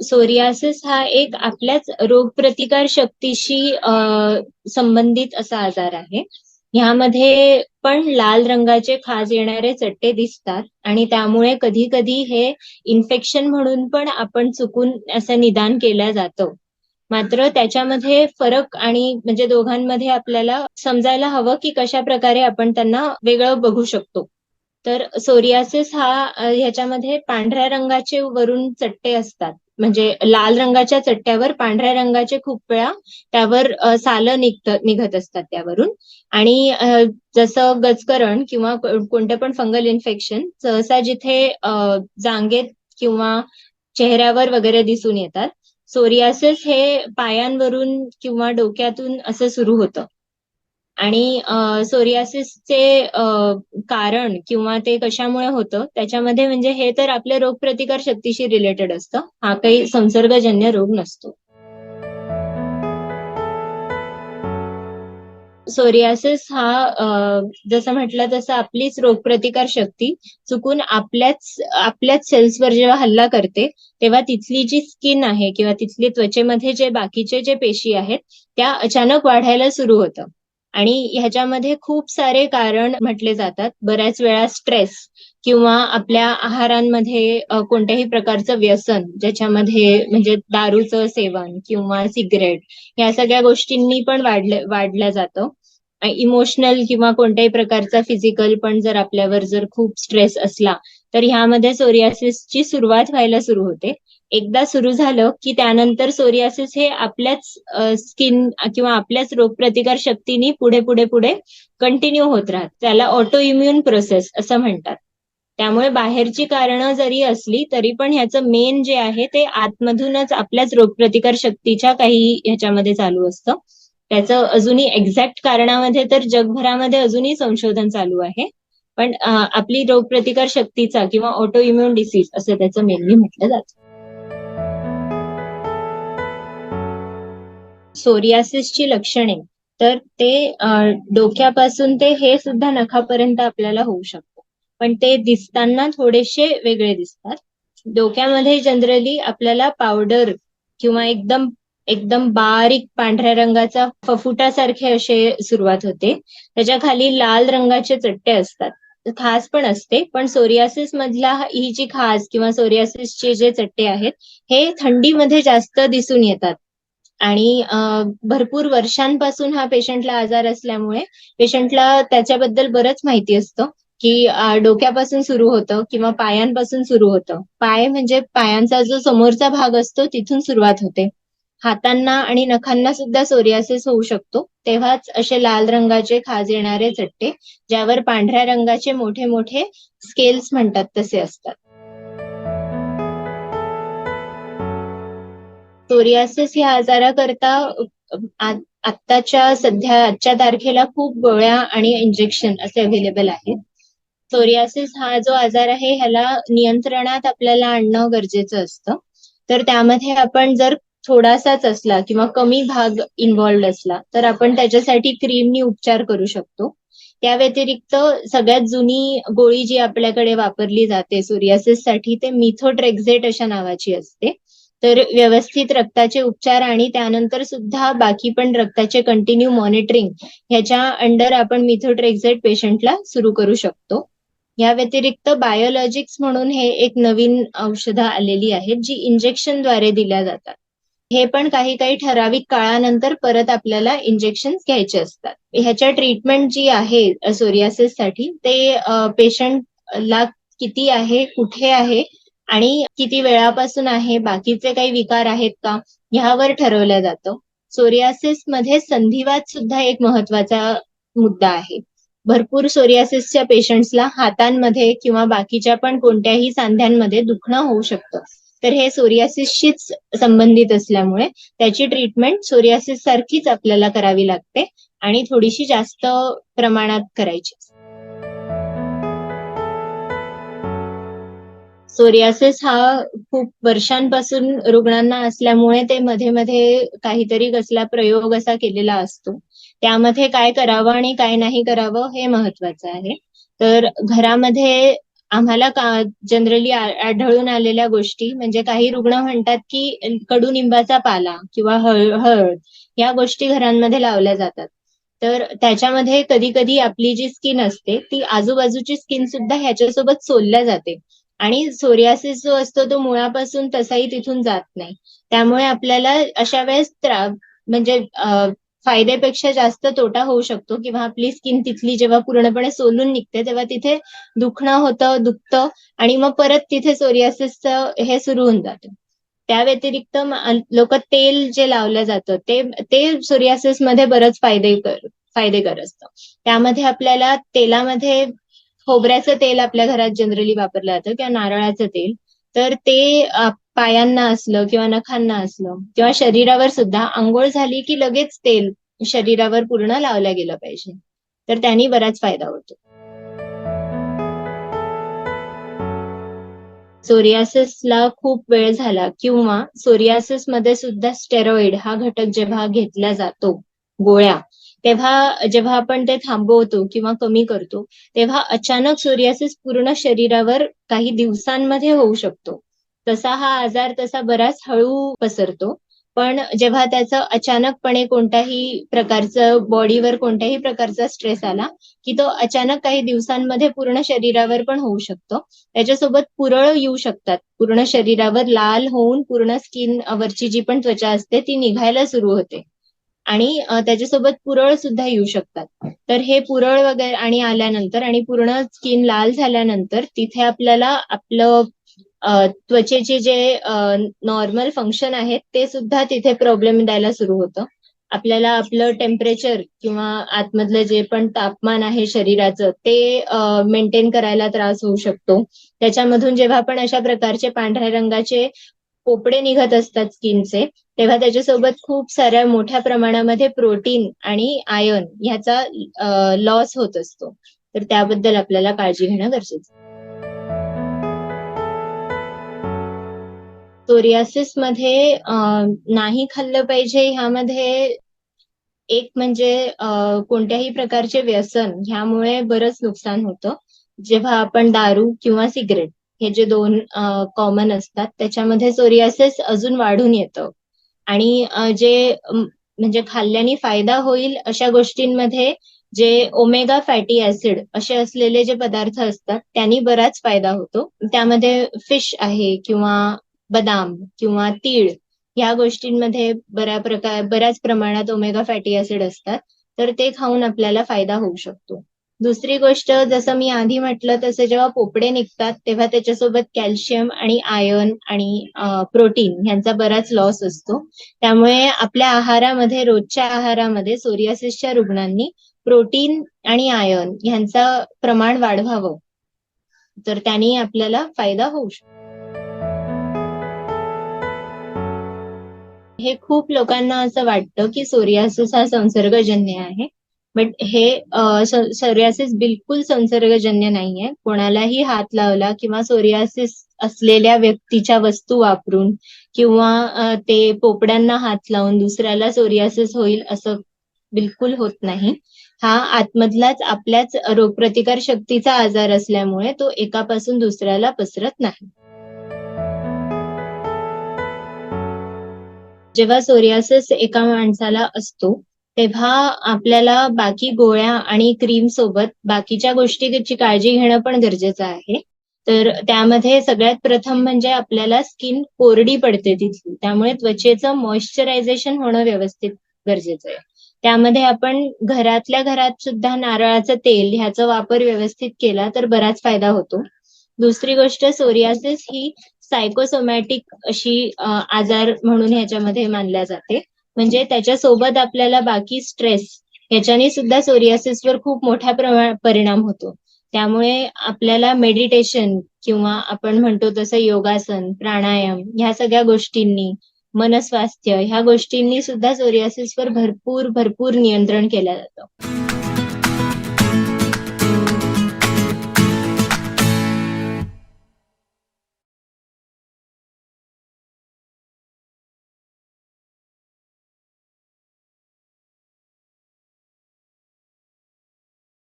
Psoriasis हा एक आपल्याच रोगप्रतिकार शक्तीशी संबंधित असा आजार आहे. ह्यामध्ये पण लाल रंगाचे खाज येणारे चट्टे दिसतात आणि त्यामुळे कधी कधी हे इन्फेक्शन म्हणून पण आपण चुकून असं निदान केलं जातं. मात्र त्याच्यामध्ये फरक आणि म्हणजे दोघांमध्ये आपल्याला समजायला हवं की कशा प्रकारे आपण त्यांना वेगळं बघू शकतो. तर सोरियासिस हा ह्याच्यामध्ये पांढऱ्या रंगाचे वरून चट्टे असतात. म्हणजे लाल रंगाच्या चट्ट्यावर पांढऱ्या रंगाचे खूप वेळा त्यावर सालं निघत निघत असतात त्यावरून. आणि जसं गजकरण किंवा कोणतं पण फंगल इन्फेक्शन सहसा जिथे जांगेत किंवा चेहऱ्यावर वगैरे दिसून येतात. सोरियासिस हे पायांवरून किंवा डोक्यातून असं सुरू होतं. आणि सोरियासिसचे कारण किंवा ते कशामुळे होतं त्याच्यामध्ये म्हणजे हे तर आपल्या रोगप्रतिकार शक्तीशी रिलेटेड असतं. हा काही संसर्गजन्य रोग नसतो. सोरियासिस हा जसं म्हटलं तसं आपलीच रोगप्रतिकार शक्ती चुकून आपल्याच आपल्याच सेल्सवर जेव्हा हल्ला करते तेव्हा तिथली जी स्किन आहे किंवा तिथली त्वचेमध्ये जे बाकीचे जे पेशी आहेत त्या अचानक वाढायला सुरू होतं. आणि ह्याच्यामध्ये खूप सारे कारण म्हटले जातात. बऱ्याच वेळा स्ट्रेस किंवा आपल्या आहारांमध्ये कोणत्याही प्रकारचं व्यसन ज्याच्यामध्ये म्हणजे दारूचं सेवन किंवा सिगरेट या सगळ्या गोष्टींनी पण वाढलं वाढलं जातं. इमोशनल किंवा कोणत्याही प्रकारचा फिजिकल पण जर आपल्यावर जर खूप स्ट्रेस असला तर ह्यामध्ये सोरियासिसची सुरुवात व्हायला सुरू होते. एकदा सुरू झालं की त्यानंतर सोरियासिस हे आपल्याच स्किन किंवा आपल्याच रोगप्रतिकार शक्तीने पुढे पुढे पुढे कंटिन्यू होत राहत. त्याला ऑटो इम्युन प्रोसेस असं म्हणतात. त्यामुळे बाहेरची कारणं जरी असली तरी पण ह्याचं मेन जे आहे ते आतमधूनच आपल्याच रोगप्रतिकार शक्तीच्या काही ह्याच्यामध्ये चालू असतं. त्याचं अजूनही एक्झॅक्ट कारणामध्ये तर जगभरामध्ये अजूनही संशोधन चालू आहे. पण आपली रोगप्रतिकार शक्तीचा किंवा ऑटो इम्युन डिसीज असं त्याचं मेनली म्हटलं जातं. सोरियासिसची लक्षणे तर ते डोक्यापासून ते हे सुद्धा नखापर्यंत आपल्याला होऊ शकतं. पण ते दिसताना थोडेसे वेगळे दिसतात. डोक्यामध्ये जनरली आपल्याला पावडर किंवा एकदम एकदम बारीक पांढऱ्या रंगाचा फफुटासारखे असे सुरुवात होते. त्याच्याखाली लाल रंगाचे चट्टे असतात. खास पण असते. पण सोरियासिस मधला ही जी खास किंवा सोरियासिसचे जे चट्टे आहेत हे थंडीमध्ये जास्त दिसून येतात. आणि भरपूर वर्षांपासून हा पेशंटला आजार असल्यामुळे पेशंटला त्याच्याबद्दल बरंच माहिती असतं की डोक्यापासून सुरू होतं किंवा पायांपासून सुरू होतं. पाय म्हणजे पायांचा जो समोरचा भाग असतो तिथून सुरुवात होते. हातांना आणि नखांना सुद्धा सोरियासिस होऊ शकतो. तेव्हाच असे लाल रंगाचे खाज येणारे चट्टे ज्यावर पांढऱ्या रंगाचे मोठे मोठे स्केल्स म्हणतात तसे असतात. सोरियासिस या आजाराकरता आत्ताच्या सध्या आजच्या तारखेला खूप गोळ्या आणि इंजेक्शन असे अवेलेबल आहेत. सोरियासिस हा जो आजार आहे ह्याला नियंत्रणात आपल्याला आणणं गरजेचं असतं. तर त्यामध्ये आपण जर थोडासाच असला किंवा कमी भाग इन्व्हॉल्ड असला तर आपण त्याच्यासाठी क्रीमनी उपचार करू शकतो. त्या व्यतिरिक्त सगळ्यात जुनी गोळी जी आपल्याकडे वापरली जाते सोरियासिससाठी ते मिथोट्रेक्झेट अशा नावाची असते. तर व्यवस्थित रक्ताचे उपचार आणि त्यानंतर सुद्धा बाकी पण रक्ताचे कंटिन्यू मॉनिटरिंग ह्याच्या अंडर आपण मिथोट्रेक्झेट पेशंटला सुरू करू शकतो. या व्यतिरिक्त बायोलॉजिक्स म्हणून हे एक नवीन औषधं आलेली आहेत जी इंजेक्शनद्वारे दिल्या जातात. हे पण काही काही ठराविक काळानंतर परत आपल्याला इंजेक्शन घ्यायचे असतात. ह्याच्या ट्रीटमेंट जी आहे सोरियासिससाठी ते पेशंटला किती आहे कुठे आहे आणि किती वेळापासून आहे बाकीचे काही विकार आहेत का ह्यावर ठरवलं जातं. सोरियासिसमध्ये संधिवात सुद्धा एक महत्त्वाचा मुद्दा आहे. भरपूर सोरियासिसच्या पेशंट्सला हातांमध्ये किंवा बाकीच्या पण कोणत्याही सांध्यांमध्ये दुखणं होऊ शकतं. तर हे सोरियासिसशीच संबंधित असल्यामुळे त्याची ट्रीटमेंट सोरियासिस सारखीच आपल्याला करावी लागते आणि थोडीशी जास्त प्रमाणात करायची सोरियासिस हा खूप वर्षांपासून रुग्णांना असल्यामुळे ते मध्ये मध्ये काहीतरी कसला प्रयोग असा केलेला असतो. त्यामध्ये काय करावं आणि काय नाही करावं हे महत्वाचं आहे. तर घरामध्ये आम्हाला का जनरली आढळून आलेल्या गोष्टी म्हणजे काही रुग्ण म्हणतात की कडुनिंबाचा पाला किंवा हळद या गोष्टी घरांमध्ये लावल्या जातात. तर त्याच्यामध्ये कधी कधी आपली जी स्किन असते ती आजूबाजूची स्किन सुद्धा ह्याच्यासोबत सोलल्या जाते. आणि सोरियासिस जो असतो तो मुळापासून तसाही तिथून जात नाही. त्यामुळे आपल्याला अशा वेळेस म्हणजे फायद्यापेक्षा जास्त तोटा होऊ शकतो किंवा आपली स्किन तिथली जेव्हा पूर्णपणे सोलून निघते तेव्हा तिथे दुखणं होतं दुखतं आणि मग परत तिथे सोरियासिसचं हे सुरू होऊन जातं. त्या व्यतिरिक्त लोक तेल जे लावलं जातं ते ते सोरियासिसमध्ये बरंच फायदे फायदेकर असतं. त्यामध्ये आपल्याला तेलामध्ये खोबऱ्याचं तेल आपल्या घरात जनरली वापरलं जातं किंवा नारळाचं तेल. तर ते पायांना असलं किंवा नखांना असलं किंवा शरीरावर सुद्धा आंघोळ झाली की लगेच तेल शरीरावर पूर्ण लावलं गेलं पाहिजे. तर त्यांनी बराच फायदा होतो. सोरियासिसला खूप वेळ झाला किंवा सोरियासिसमध्ये सुद्धा स्टेरॉइड हा घटक जेव्हा घेतला जातो गोळ्या तेव्हा जेव्हा आपण ते थांबवतो किंवा कमी करतो तेव्हा अचानक सोरियासिस पूर्ण शरीरावर काही दिवसांमध्ये होऊ शकतो. तसा हा आजार तसा बराच हळू पसरतो. पण जेव्हा त्याचं अचानकपणे कोणत्याही प्रकारचं बॉडीवर कोणत्याही प्रकारचा स्ट्रेस आला की तो अचानक काही दिवसांमध्ये पूर्ण शरीरावर पण होऊ शकतो. त्याच्यासोबत पुरळ येऊ शकतात. पूर्ण शरीरावर लाल होऊन पूर्ण स्किन वरची जी पण त्वचा असते ती निघायला सुरू होते. आणि त्याच्यासोबत पुरळ सुद्धा येऊ शकतात. तर हे पुरळ वगैरे आणि आल्यानंतर आणि पूर्ण स्किन लाल झाल्यानंतर तिथे आपल्याला आपलं त्वचेचे जे नॉर्मल फंक्शन आहेत ते सुद्धा तिथे प्रॉब्लेम द्यायला सुरू होतं. आपल्याला आपलं टेम्परेचर किंवा आतमधलं जे पण तापमान आहे शरीराचं ते मेंटेन करायला त्रास होऊ शकतो. त्याच्यामधून जेव्हा आपण अशा प्रकारचे पांढऱ्या रंगाचे पोपडे निघत असतात स्किनचे तेव्हा त्याच्यासोबत खूप साऱ्या मोठ्या प्रमाणामध्ये प्रोटीन आणि आयर्न ह्याचा लॉस होत असतो. तर त्याबद्दल आपल्याला काळजी घेणं गरजेचं सोरियासिसमध्ये नाही खाल्लं पाहिजे ह्यामध्ये एक म्हणजे कोणत्याही प्रकारचे व्यसन ह्यामुळे बरंच नुकसान होतं. जेव्हा आपण दारू किंवा सिगरेट हे जे दोन कॉमन असतात त्याच्यामध्ये सोरियासिस अजून वाढून येतं. आणि जे म्हणजे खाल्ल्याने फायदा होईल अशा गोष्टींमध्ये जे ओमेगा फॅटी ऍसिड असे असलेले जे पदार्थ असतात त्यांनी बराच फायदा होतो. त्यामध्ये फिश आहे किंवा बदाम किंवा तीळ ह्या गोष्टींमध्ये बऱ्या प्रकार बऱ्याच प्रमाणात ओमेगा फॅटी ऍसिड असतात तर ते खाऊन आपल्याला फायदा होऊ शकतो. दुसरी गोष्ट जसं मी आधी म्हटलं तसं जेव्हा पोपडे निघतात तेव्हा त्याच्यासोबत कॅल्शियम आणि आयर्न आणि प्रोटीन यांचा बराच लॉस असतो. त्यामुळे आपल्या आहारामध्ये रोजच्या आहारामध्ये सोरियासिसच्या रुग्णांनी प्रोटीन आणि आयर्न यांचा प्रमाण वाढवावं. तर त्यांनी आपल्याला फायदा होऊ शकतो हे खूप लोकांना असं वाटतं की सोरियासिस हा संसर्गजन्य आहे. बट हे सोरियासिस बिलकुल संसर्गजन्य नाहीये. कोणालाही हात लावला किंवा सोरियासिस असलेल्या व्यक्तीच्या वस्तू वापरून किंवा ते पोपड्यांना हात लावून दुसऱ्याला सोरियासिस होईल असं बिलकुल होत नाही. हा आतमधलाच आपल्याच रोगप्रतिकार शक्तीचा आजार असल्यामुळे तो एकापासून दुसऱ्याला पसरत नाही. जेव्हा सोरियासिस एका माणसाला असतो तेव्हा आपल्याला बाकी गोळ्या आणि क्रीम सोबत बाकीच्या गोष्टीची काळजी घेणं पण गरजेचं आहे. तर त्यामध्ये सगळ्यात प्रथम म्हणजे आपल्याला स्किन कोरडी पडते तिथली. त्यामुळे त्वचेचं मॉइश्चरायझेशन होणं व्यवस्थित गरजेचं आहे. त्यामध्ये आपण घरातल्या घरात सुद्धा नारळाचं तेल ह्याचा वापर व्यवस्थित केला तर बराच फायदा होतो. दुसरी गोष्ट सोरियासिस ही सायकोसोमॅटिक अशी आजार म्हणून ह्याच्यामध्ये मानल्या जाते. म्हणजे त्याच्यासोबत आपल्याला बाकी स्ट्रेस ह्याच्याने सुद्धा सोरियासिसवर खूप मोठ्या प्रमाणात परिणाम होतो. त्यामुळे आपल्याला मेडिटेशन किंवा आपण म्हणतो तसं योगासन प्राणायाम ह्या सगळ्या गोष्टींनी मनस्वास्थ्य ह्या गोष्टींनी सुद्धा सोरियासिसवर भरपूर भरपूर नियंत्रण केलं जातं.